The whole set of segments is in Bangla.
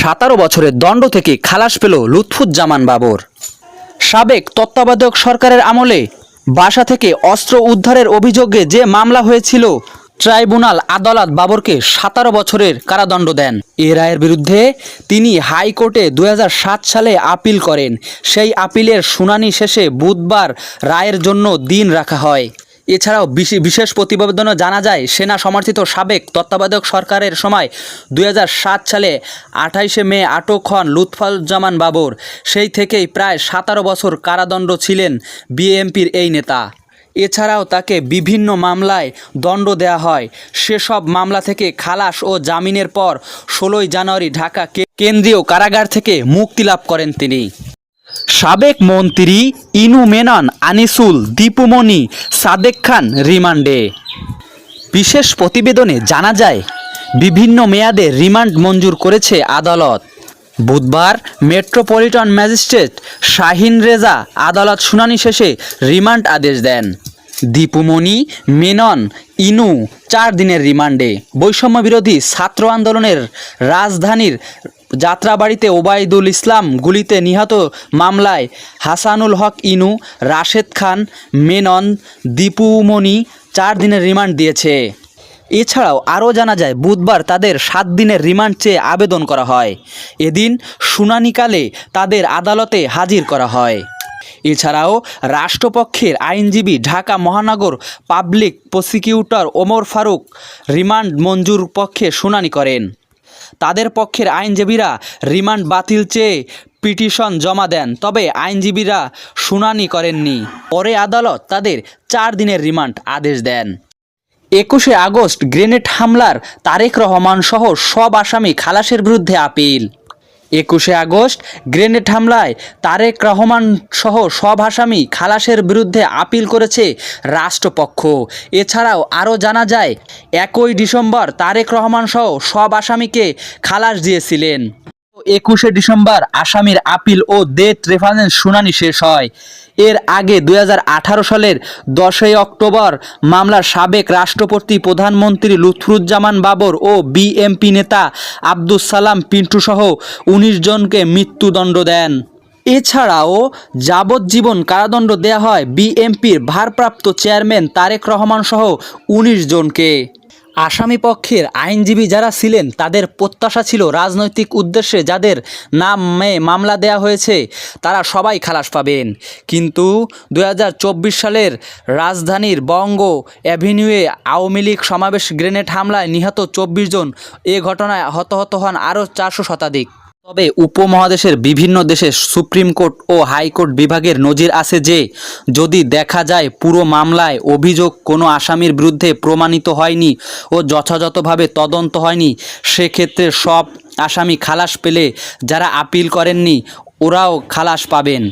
সাতারো বছরের দণ্ড থেকে খালাস পেল লুৎফুজ্জামান বাবর। সাবেক তত্ত্বাবধায়ক সরকারের আমলে বাসা থেকে অস্ত্র উদ্ধারের অভিযোগে যে মামলা হয়েছিল, ট্রাইব্যুনাল আদালত বাবরকে সাতারো বছরের কারাদণ্ড দেন। এ রায়ের বিরুদ্ধে তিনি হাইকোর্টে দু হাজার সাত সালে আপিল করেন। সেই আপিলের শুনানি শেষে বুধবার রায়ের জন্য দিন রাখা হয়। এছাড়াও বিশে- বিশেষ প্রতিবেদনও জানা যায়, সেনা সমর্থিত সাবেক তত্ত্বাবধায়ক সরকারের সময় দু হাজার সাত সালে আঠাইশে মে আটক হন লুৎফুজ্জামান বাবর। সেই থেকেই প্রায় সাতারো বছর কারাদণ্ড ছিলেন বিএমপির এই নেতা। এছাড়াও তাকে বিভিন্ন মামলায় দণ্ড দেওয়া হয়। সেসব মামলা থেকে খালাস ও জামিনের পর ষোলোই জানুয়ারি ঢাকা কেন্দ্রীয় কারাগার থেকে মুক্তি লাভ করেন তিনি। সাবেক মন্ত্রী ইনু মেনন আনিসুল, দীপুমণি, সাদেক খান রিমান্ডে। বিশেষ প্রতিবেদনে জানা যায়, বিভিন্ন মেয়াদে রিমান্ড মঞ্জুর করেছে আদালত। বুধবার মেট্রোপলিটন ম্যাজিস্ট্রেট শাহিন রেজা আদালত শুনানি শেষে রিমান্ড আদেশ দেন। দীপুমণি, মেনন, ইনু চার দিনের রিমান্ডে। বৈষম্য বিরোধী ছাত্র আন্দোলনের রাজধানীর যাত্রাবাড়িতে ওবায়দুল ইসলাম গুলিতে নিহত মামলায় হাসানুল হক ইনু, রাশেদ খান, মেনন দীপুমণি চার দিনের রিমান্ড দিয়েছে। এছাড়াও আরও জানা যায়, বুধবার তাদের সাত দিনের রিমান্ড চেয়ে আবেদন করা হয়। এদিন শুনানিকালে তাদের আদালতে হাজির করা হয়। এছাড়াও রাষ্ট্রপক্ষের আইনজীবী ঢাকা মহানগর public prosecutor Omar Faruk remand মঞ্জুর পক্ষে শুনানি করেন। তাদের পক্ষের আইনজীবীরা রিমান্ড বাতিল চেয়ে পিটিশন জমা দেন, তবে আইনজীবীরা শুনানি করেননি। পরে আদালত তাদের চার দিনের রিমান্ড আদেশ দেন। একুশে আগস্ট গ্রেনেড হামলার তারেক রহমান সহ সব আসামি খালাসের বিরুদ্ধে আপিল। একুশে আগস্ট, গ্রেনেড হামলায় তারেক রহমান সহ সব আসামি খালাসের বিরুদ্ধে আপিল করেছে রাষ্ট্রপক্ষ। এছাড়াও আরও জানা যায়, একই ডিসেম্বর তারেক রহমান সহ সব আসামিকে খালাস দিয়েছিলেন। একুশে ডিসেম্বর আসামির আপিল ও ডেট রেফারেন্স শুনানি শেষ হয়। এর আগে দু হাজার আঠারো সালের দশই অক্টোবর মামলার সাবেক রাষ্ট্রপতি প্রধানমন্ত্রী লুৎফুজ্জামান বাবর ও বিএমপি নেতা আব্দুস সালাম পিন্টুসহ উনিশ জনকে মৃত্যুদণ্ড দেন। এছাড়াও যাবজ্জীবন কারাদণ্ড দেয়া হয় বিএমপির ভারপ্রাপ্ত চেয়ারম্যান তারেক রহমান সহ উনিশ জনকে। আসামি পক্ষের আইনজীবী যারা ছিলেন, তাদের প্রত্যাশা ছিল রাজনৈতিক উদ্দেশ্যে যাদের নামে মামলা দেয়া হয়েছে, তারা সবাই খালাস পাবেন। কিন্তু দু হাজার চব্বিশ সালের রাজধানীর বঙ্গ অ্যাভিনিউয়ে আওয়ামী লীগ সমাবেশ গ্রেনেড হামলায় নিহত চব্বিশ জন, এ ঘটনায় হতাহত হন আরও চারশো শতাধিক। তবে উপমহাদেশের বিভিন্ন দেশে সুপ্রিম কোর্ট ও হাইকোর্ট বিভাগের নজির আছে যে, যদি দেখা যায় পুরো মামলায় অভিযোগ কোনো আসামির বিরুদ্ধে প্রমাণিত হয়নি ও যথাযথভাবে তদন্ত হয়নি, সেক্ষেত্রে সব আসামি খালাস পেলে যারা আপিল করেননি, ওরাও খালাস পাবেন।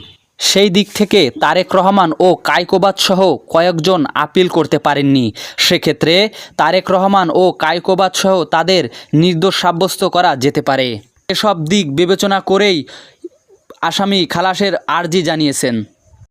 সেই দিক থেকে তারেক রহমান ও কায়কোবাদ সহ কয়েকজন আপিল করতে পারেননি। সেক্ষেত্রে তারেক রহমান ও কায়কোবাদ সহ তাদের নির্দোষ সাব্যস্ত করা যেতে পারে। এসব দিক বিবেচনা করেই আসামি খালাসের আর্জি জানিয়েছেন।